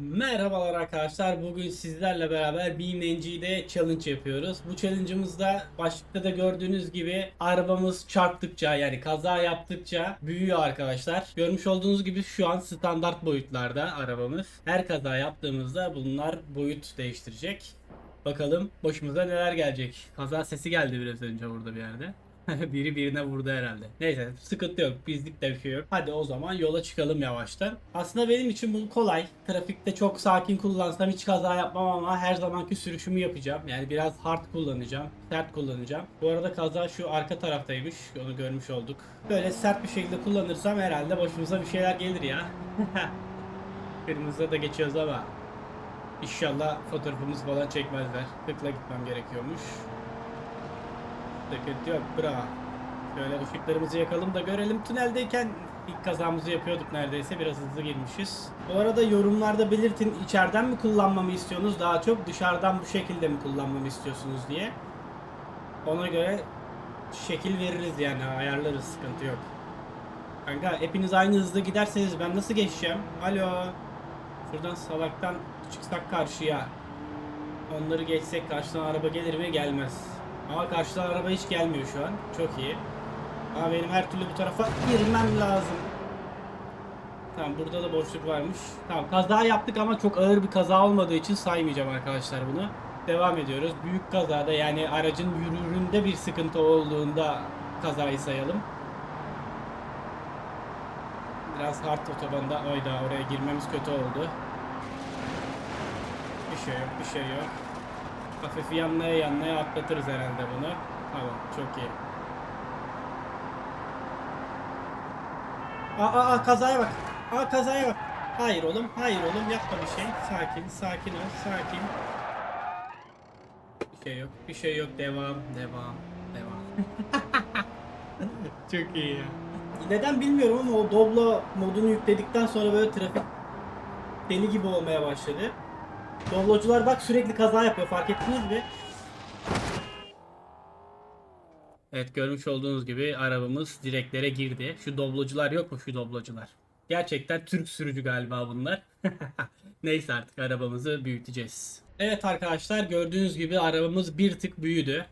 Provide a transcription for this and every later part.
Merhabalar arkadaşlar. Bugün sizlerle beraber BeamNG'de challenge yapıyoruz. Bu challenge'ımızda başlıkta da gördüğünüz gibi arabamız çarptıkça yani kaza yaptıkça büyüyor arkadaşlar. Görmüş olduğunuz gibi şu an standart boyutlarda arabamız. Her kaza yaptığımızda bunlar boyut değiştirecek. Bakalım başımıza neler gelecek. Kaza sesi geldi biraz önce burada bir yerde. Biri birine vurdu herhalde. Neyse sıkıntı yok. Bizlik de bir şey yok. Hadi o zaman yola çıkalım yavaştan. Aslında benim için bu kolay. Trafikte çok sakin kullansam hiç kaza yapmam ama her zamanki sürüşümü yapacağım. Yani biraz hard kullanacağım. Sert kullanacağım. Bu arada kaza şu arka taraftaymış. Onu görmüş olduk. Böyle sert bir şekilde kullanırsam herhalde başımıza bir şeyler gelir ya. Kırmızıda da geçiyoruz ama İnşallah fotoğrafımız falan çekmezler. Tıkla gitmem gerekiyormuş. Sıkıntı yok bra. Şöyle ışıklarımızı yakalım da görelim. Tüneldeyken ilk kazamızı yapıyorduk neredeyse. Biraz hızlı girmişiz. Bu arada yorumlarda belirtin içeriden mi kullanmamı istiyorsunuz daha çok dışarıdan bu şekilde mi kullanmamı istiyorsunuz diye. Ona göre şekil veririz yani ayarlarız sıkıntı yok. Kanka hepiniz aynı hızda giderseniz ben nasıl geçeceğim? Alo. Şuradan salaktan çıksak karşıya. Onları geçsek karşıdan araba gelir mi? Gelmez. Ama karşıdan araba hiç gelmiyor şu an. Çok iyi. Ama benim her türlü bu tarafa girmem lazım. Tamam burada da boşluk varmış. Tamam kaza yaptık ama çok ağır bir kaza olmadığı için saymayacağım arkadaşlar bunu. Devam ediyoruz. Büyük kazada yani aracın yürüründe bir sıkıntı olduğunda kazayı sayalım. Biraz hard otobanda oyda oraya girmemiz kötü oldu. Bir şey yok, bir şey yok. Hafif yanlaya yanlaya atlatırız herhalde bunu. Tamam, çok iyi. Aa, aa, kazaya bak. Aa kazaya bak. Hayır oğlum, hayır oğlum yapma bir şey. Sakin, sakin ol, sakin. Bir şey yok, bir şey yok. Devam, devam, devam. çok iyi ya. Neden bilmiyorum ama o Doblo modunu yükledikten sonra böyle trafik deli gibi olmaya başladı. Doblocular bak sürekli kaza yapıyor fark ettiniz mi? Evet görmüş olduğunuz gibi arabamız direklere girdi. Şu doblocular yok mu şu doblocular? Gerçekten Türk sürücü galiba bunlar. Neyse artık arabamızı büyüteceğiz. Evet arkadaşlar gördüğünüz gibi arabamız bir tık büyüdü.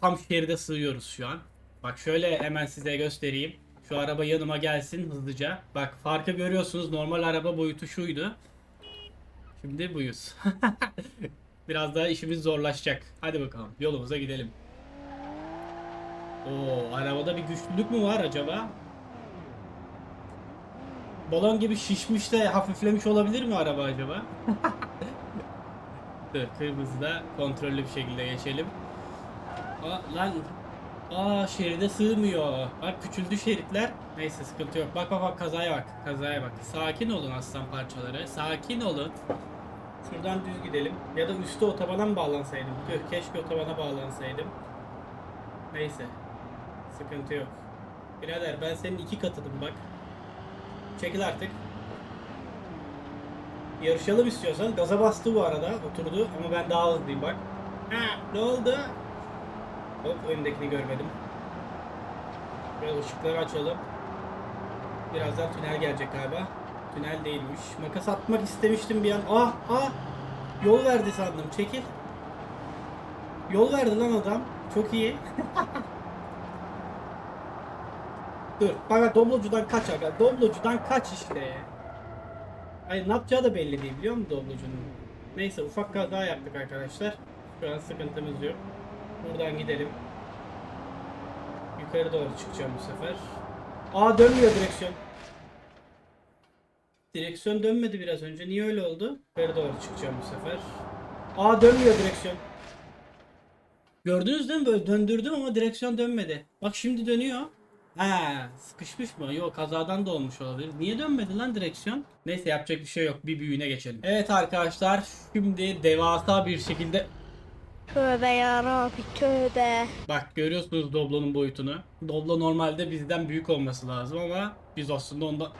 Tam şeride sığıyoruz şu an. Bak şöyle hemen size göstereyim. Şu araba yanıma gelsin hızlıca. Bak farkı görüyorsunuz. Normal araba boyutu şuydu. Şimdi buyuz. Biraz daha işimiz zorlaşacak. Hadi bakalım yolumuza gidelim. Oo, arabada bir güçlülük mü var acaba? Balon gibi şişmiş de hafiflemiş olabilir mi araba acaba? Dur kırmızıda kontrollü bir şekilde geçelim. Aa, lan Aa şeride sığmıyor. Bak küçüldü şeritler. Neyse sıkıntı yok. Bak bak bak kazaya bak. Kazaya bak. Sakin olun aslan parçaları. Sakin olun. Şuradan düz gidelim. Ya da üstte otobana mı bağlansaydım? Tüh keşke otobana bağlansaydım. Neyse. Sıkıntı yok. Birader ben senin iki katıdım bak. Çekil artık. Yarışalım istiyorsan. Gaza bastı bu arada. Oturdu ama ben daha hızlıyım bak. Ha, ne oldu? Hop önündekini görmedim. Biraz ışıkları açalım. Birazdan tünel gelecek galiba. Tünel değilmiş. Makas atmak istemiştim bir an. Ah ah. Yol verdi sandım. Çekil. Yol verdi lan adam. Çok iyi. Dur. Bak Doblocu'dan kaç aga. Doblocu'dan kaç işte. Hayır ne yapacağı da belli değil biliyor musun Doblocu'nun? Neyse ufak kaza yaptık arkadaşlar. Şu an sıkıntımız yok. Buradan gidelim. Yukarı doğru çıkacağım bu sefer. Aa dönmüyor direksiyon. Direksiyon dönmedi biraz önce. Niye öyle oldu? Yukarı doğru çıkacağım bu sefer. Aa dönmüyor direksiyon. Gördünüz değil mi? Böyle döndürdüm ama direksiyon dönmedi. Bak şimdi dönüyor. Ha, sıkışmış mı? Yok kazadan da olmuş olabilir. Niye dönmedi lan direksiyon? Neyse yapacak bir şey yok. Bir büyüğüne geçelim. Evet arkadaşlar şimdi devasa bir şekilde Tövbe yarabbi tövbe. Bak görüyorsunuz Doblo'nun boyutunu. Doblo normalde bizden büyük olması lazım ama biz aslında ondan...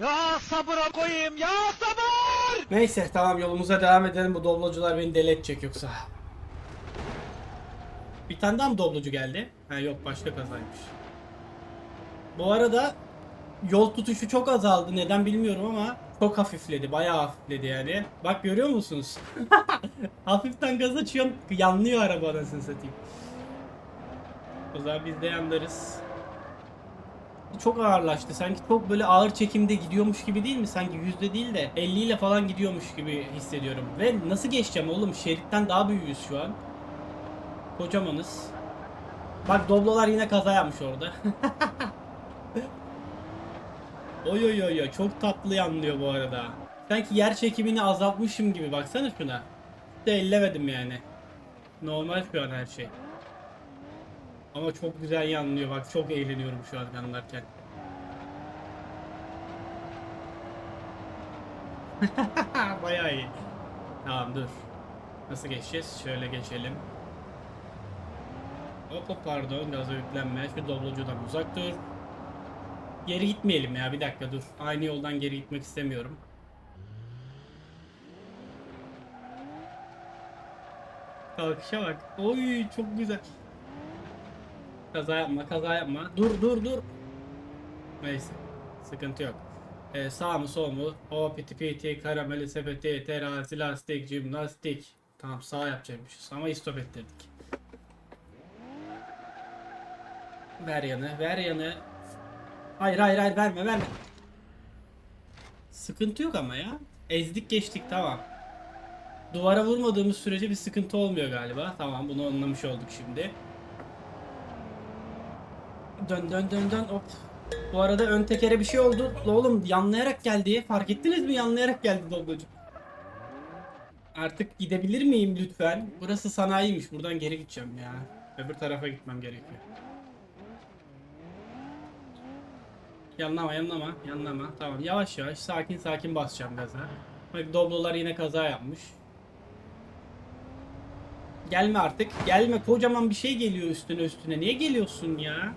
Ya sabıra koyayım ya sabır! Neyse tamam yolumuza devam edelim. Bu Doblocular beni deli edecek yoksa. Bir tane daha mı Doblocu geldi? Ha yok başka kazaymış. Bu arada yol tutuşu çok azaldı. Neden bilmiyorum ama çok hafifledi. Bayağı hafifledi yani. Bak görüyor musunuz? Hafiften gaz açıyorum. Yanlıyor araba anasını satayım. O zaman biz de yanlarız. Çok ağırlaştı. Sanki çok böyle ağır çekimde gidiyormuş gibi değil mi? Sanki yüzde değil de 50 ile falan gidiyormuş gibi hissediyorum. Ve nasıl geçeceğim oğlum? Şeritten daha büyüğüz şu an. Kocamanız. Bak Doblolar yine kaza yapmış orada. oy oy oy oy çok tatlı yanlıyor bu arada. Sanki yer çekimini azaltmışım gibi baksana şuna. De ellemedim yani. Normal şu an her şey. Ama çok güzel yanlıyor bak çok eğleniyorum şu an yanlarken. Bayağı iyi. Tamam dur. Nasıl geçeceğiz? Şöyle geçelim. Hop pardon gaza yüklenme. Şu doblocudan uzak dur. Geri gitmeyelim ya bir dakika dur. Aynı yoldan geri gitmek istemiyorum. Kalkışa bak. Oy çok güzel. Kaza yapma kaza yapma. Dur dur dur. Neyse. Sıkıntı yok. Ee, sağ mı sol mu? O piti piti karameli sepeti terazi lastik jimnastik. Tamam sağ yapacakmışız ama istop ettirdik. Ver yanı, ver yanı. Hayır hayır hayır verme verme. Sıkıntı yok ama ya. Ezdik geçtik tamam. Duvara vurmadığımız sürece bir sıkıntı olmuyor galiba. Tamam bunu anlamış olduk şimdi. Dön dön dön dön hop. Bu arada ön tekere bir şey oldu. Oğlum yanlayarak geldi. Fark ettiniz mi? Yanlayarak geldi doblocu. Artık gidebilir miyim lütfen? Burası sanayiymiş. Buradan geri gideceğim ya. Öbür tarafa gitmem gerekiyor. Yanlama yanlama yanlama. Tamam yavaş yavaş sakin sakin basacağım gaza. Bak doblolar yine kaza yapmış. Gelme artık. Gelme kocaman bir şey geliyor üstüne üstüne. Niye geliyorsun ya?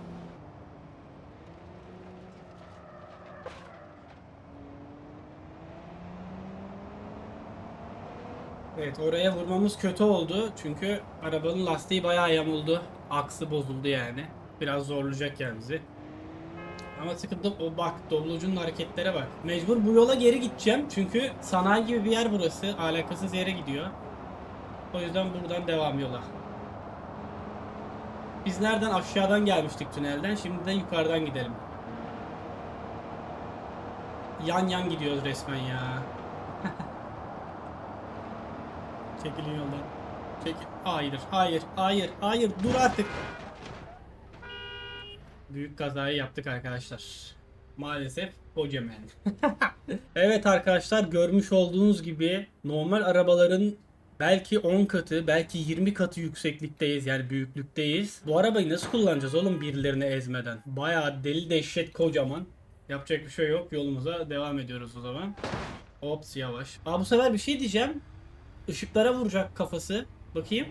Evet oraya vurmamız kötü oldu. Çünkü arabanın lastiği bayağı yamuldu. Aksı bozuldu yani. Biraz zorlayacak yani. Ama sıkıntı o bak doblocunun hareketlere bak. Mecbur bu yola geri gideceğim. Çünkü sanayi gibi bir yer burası. Alakasız yere gidiyor. O yüzden buradan devam yola. Biz nereden aşağıdan gelmiştik tünelden. Şimdi de yukarıdan gidelim. Yan yan gidiyoruz resmen ya. Çekilin yoldan. Çekil. Hayır, hayır, hayır, hayır. Dur artık. Büyük kazayı yaptık arkadaşlar. Maalesef kocaman. evet arkadaşlar görmüş olduğunuz gibi normal arabaların belki 10 katı belki 20 katı yükseklikteyiz yani büyüklükteyiz. Bu arabayı nasıl kullanacağız oğlum birilerini ezmeden? Bayağı deli dehşet kocaman. Yapacak bir şey yok yolumuza devam ediyoruz o zaman. Ops yavaş. Aa bu sefer bir şey diyeceğim. Işıklara vuracak kafası. Bakayım.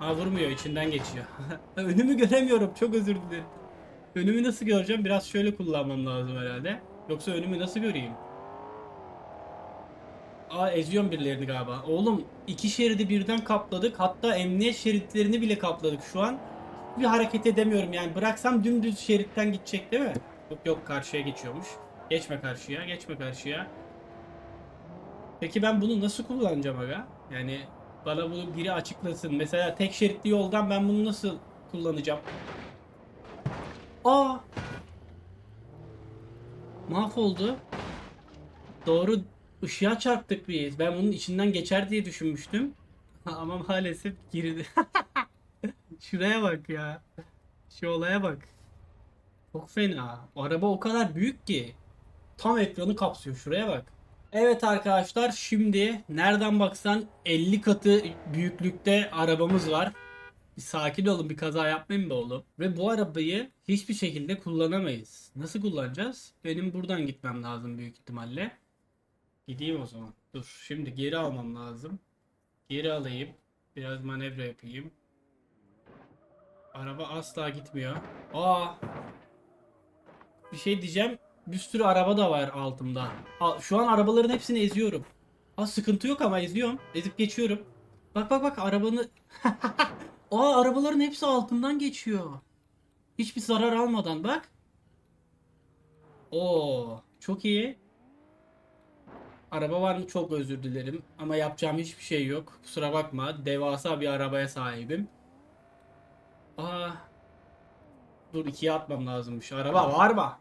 Aa vurmuyor içinden geçiyor. Önümü göremiyorum çok özür dilerim. Önümü nasıl göreceğim? Biraz şöyle kullanmam lazım herhalde. Yoksa önümü nasıl göreyim? Aa eziyorum birilerini galiba. Oğlum iki şeridi birden kapladık. Hatta emniyet şeritlerini bile kapladık şu an. Bir hareket edemiyorum yani. Bıraksam dümdüz şeritten gidecek değil mi? Yok yok karşıya geçiyormuş. Geçme karşıya, geçme karşıya. Peki ben bunu nasıl kullanacağım aga? Yani bana bunu biri açıklasın. Mesela tek şeritli yoldan ben bunu nasıl kullanacağım? Aa! Mahvoldu. Doğru ışığa çarptık biz. Ben bunun içinden geçer diye düşünmüştüm. Ama maalesef girdi. Şuraya bak ya. Şu olaya bak. Çok fena. O araba o kadar büyük ki. Tam ekranı kapsıyor. Şuraya bak. Evet arkadaşlar şimdi nereden baksan 50 katı büyüklükte arabamız var. Bir sakin olun bir kaza yapmayın be oğlum. Ve bu arabayı hiçbir şekilde kullanamayız. Nasıl kullanacağız? Benim buradan gitmem lazım büyük ihtimalle. Gideyim o zaman. Dur şimdi geri almam lazım. Geri alayım. Biraz manevra yapayım. Araba asla gitmiyor. Aa! Bir şey diyeceğim. Bir sürü araba da var altımda. Şu an arabaların hepsini eziyorum. Aa sıkıntı yok ama eziyorum. Ezip geçiyorum. Bak bak bak arabanı... Aa arabaların hepsi altından geçiyor. Hiçbir zarar almadan bak. Oo, çok iyi. Araba var mı? Çok özür dilerim. Ama yapacağım hiçbir şey yok. Kusura bakma. Devasa bir arabaya sahibim. Aa. Dur ikiye atmam lazımmış. Araba var mı?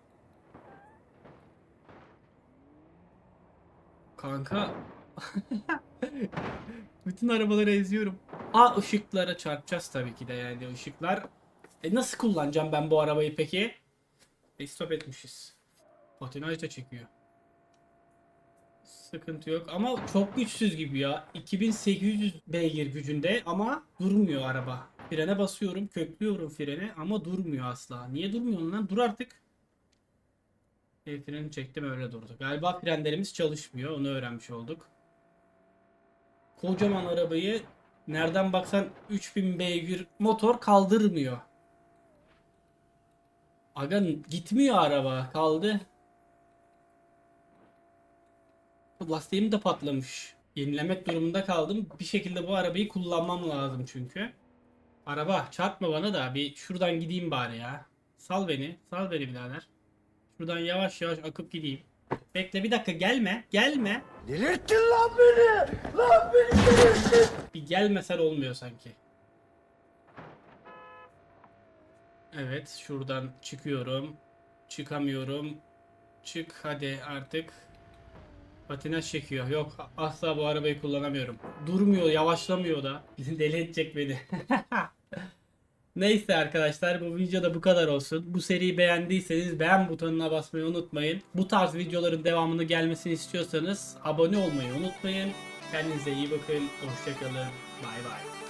Kanka. Bütün arabaları eziyorum. Aa ışıklara çarpacağız tabii ki de yani ışıklar. E nasıl kullanacağım ben bu arabayı peki? E stop etmişiz. Patinaj da çekiyor. Sıkıntı yok ama çok güçsüz gibi ya. 2800 beygir gücünde ama durmuyor araba. Frene basıyorum, köklüyorum freni ama durmuyor asla. Niye durmuyor lan? Dur artık. El freni çektim öyle durdu. Galiba frenlerimiz çalışmıyor. Onu öğrenmiş olduk. Kocaman arabayı nereden baksan 3000 beygir motor kaldırmıyor. Aga gitmiyor araba. Kaldı. Lastiğim de patlamış. Yenilemek durumunda kaldım. Bir şekilde bu arabayı kullanmam lazım çünkü. Araba çarpma bana da bir şuradan gideyim bari ya. Sal beni. Sal beni birader. Şuradan yavaş yavaş akıp gideyim. Bekle bir dakika gelme. Gelme. Delirttin lan beni! Lan beni delirttin! Bir gelmesen olmuyor sanki. Evet şuradan çıkıyorum. Çıkamıyorum. Çık hadi artık. Patinaj çekiyor. Yok asla bu arabayı kullanamıyorum. Durmuyor yavaşlamıyor da. Deli edecek beni. Neyse arkadaşlar bu videoda bu kadar olsun. Bu seriyi beğendiyseniz beğen butonuna basmayı unutmayın. Bu tarz videoların devamını gelmesini istiyorsanız abone olmayı unutmayın. Kendinize iyi bakın. Hoşçakalın. Bay bay.